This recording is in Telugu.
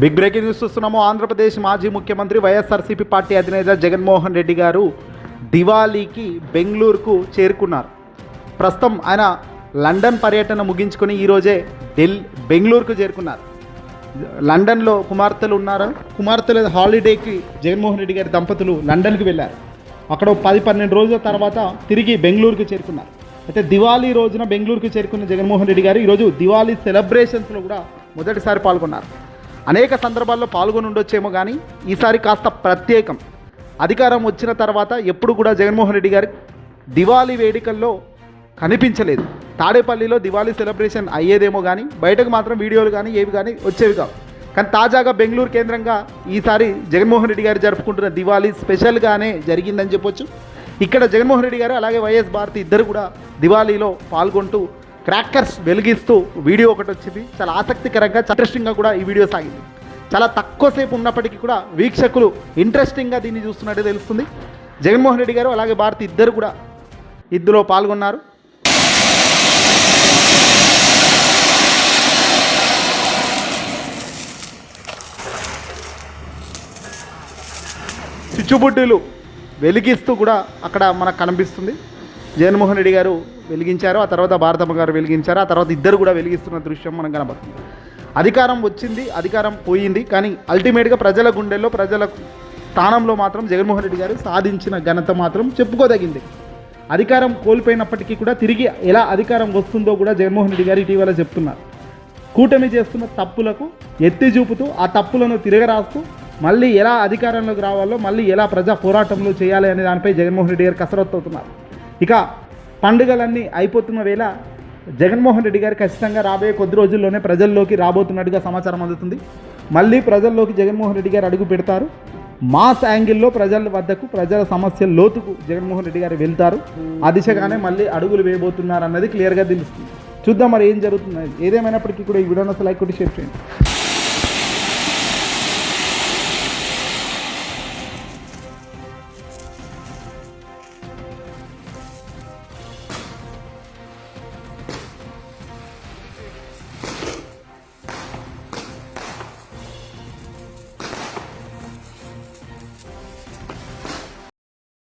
బిగ్ బ్రేకింగ్ న్యూస్ చూస్తున్నాము. ఆంధ్రప్రదేశ్ మాజీ ముఖ్యమంత్రి వైఎస్ఆర్సీపీ పార్టీ అధినేత జగన్మోహన్ రెడ్డి గారు దివాళీకి బెంగళూరుకు చేరుకున్నారు. ప్రస్తుతం ఆయన లండన్ పర్యటన ముగించుకొని ఈరోజే ఢిల్ బెంగళూరుకు చేరుకున్నారు. లండన్లో కుమార్తెలు ఉన్నారు? కుమార్తెల హాలిడేకి జగన్మోహన్ రెడ్డి గారి దంపతులు లండన్కి వెళ్ళారు. అక్కడ పది పన్నెండు రోజుల తర్వాత తిరిగి బెంగళూరుకు చేరుకున్నారు. అయితే దివాళీ రోజున బెంగళూరుకు చేరుకున్న జగన్మోహన్ రెడ్డి గారు ఈరోజు దివాళీ సెలబ్రేషన్స్లో కూడా మొదటిసారి పాల్గొన్నారు. అనేక సందర్భాల్లో పాల్గొని ఉండొచ్చేమో కానీ ఈసారి కాస్త ప్రత్యేకం. అధికారం వచ్చిన తర్వాత ఎప్పుడు కూడా జగన్మోహన్ రెడ్డి గారు దివాళీ వేడుకల్లో కనిపించలేదు. తాడేపల్లిలో దివాళీ సెలబ్రేషన్ అయ్యేదేమో కానీ బయటకు మాత్రం వీడియోలు కానీ ఏవి కానీ వచ్చేవి కావు. కానీ తాజాగా బెంగళూరు కేంద్రంగా ఈసారి జగన్మోహన్ రెడ్డి గారు జరుపుకుంటున్న దివాళీ స్పెషల్గానే జరిగిందని చెప్పొచ్చు. ఇక్కడ జగన్మోహన్ రెడ్డి గారు అలాగే వైఎస్ భారతి ఇద్దరు కూడా దివాళీలో పాల్గొంటూ క్రాకర్స్ వెలిగిస్తూ వీడియో ఒకటి వచ్చింది. చాలా ఆసక్తికరంగా ఇంట్రెస్టింగ్గా కూడా ఈ వీడియో సాగింది. చాలా తక్కువ సేపు ఉన్నప్పటికీ కూడా వీక్షకులు ఇంట్రెస్టింగ్గా దీన్ని చూస్తున్నట్టు తెలుస్తుంది. జగన్మోహన్ రెడ్డి గారు అలాగే భారతి ఇద్దరు కూడా ఇందులో పాల్గొన్నారు. చిచ్చుబుడ్డీలు వెలిగిస్తూ కూడా అక్కడ మనకు కనిపిస్తుంది. జగన్మోహన్ రెడ్డి గారు వెలిగించారు ఆ తర్వాత భారతమ్మ గారు వెలిగించారు ఆ తర్వాత ఇద్దరు కూడా వెలిగిస్తున్న దృశ్యం మనం కనబడుతుంది అధికారం వచ్చింది అధికారం పోయింది కానీ అల్టిమేట్గా ప్రజల గుండెల్లో ప్రజల స్థానంలో మాత్రం జగన్మోహన్ రెడ్డి గారు సాధించిన ఘనత మాత్రం చెప్పుకోదగింది. అధికారం కోల్పోయినప్పటికీ కూడా తిరిగి ఎలా అధికారం వస్తుందో కూడా జగన్మోహన్ రెడ్డి గారు ఇటీవల చెప్తున్నారు. కూటమి చేస్తున్న తప్పులకు ఎత్తి చూపుతూ ఆ తప్పులను తిరగరాస్తూ మళ్ళీ ఎలా అధికారంలోకి రావాలో మళ్ళీ ఎలా ప్రజా పోరాటంలో చేయాలి అనే దానిపై జగన్మోహన్ రెడ్డి గారు కసరత్తు అవుతున్నారు. ఇక పండుగలన్నీ అయిపోతున్న వేళ జగన్మోహన్ రెడ్డి గారు ఖచ్చితంగా రాబోయే కొద్ది రోజుల్లోనే ప్రజల్లోకి రాబోతున్నట్టుగా సమాచారం అందుతుంది. మళ్ళీ ప్రజల్లోకి జగన్మోహన్ రెడ్డి గారు అడుగు పెడతారు. మాస్ యాంగిల్లో ప్రజల వద్దకు ప్రజల సమస్యల లోతుకు జగన్మోహన్ రెడ్డి గారు వెళ్తారు. ఆ దిశగానే మళ్ళీ అడుగులు వేయబోతున్నారు అన్నది క్లియర్గా తెలుస్తుంది. చూద్దాం మరి ఏం జరుగుతుంది. ఏదేమైనప్పటికీ కూడా ఈ వీడియోని అసలు లైక్ కొట్టి షేర్ చేయండి.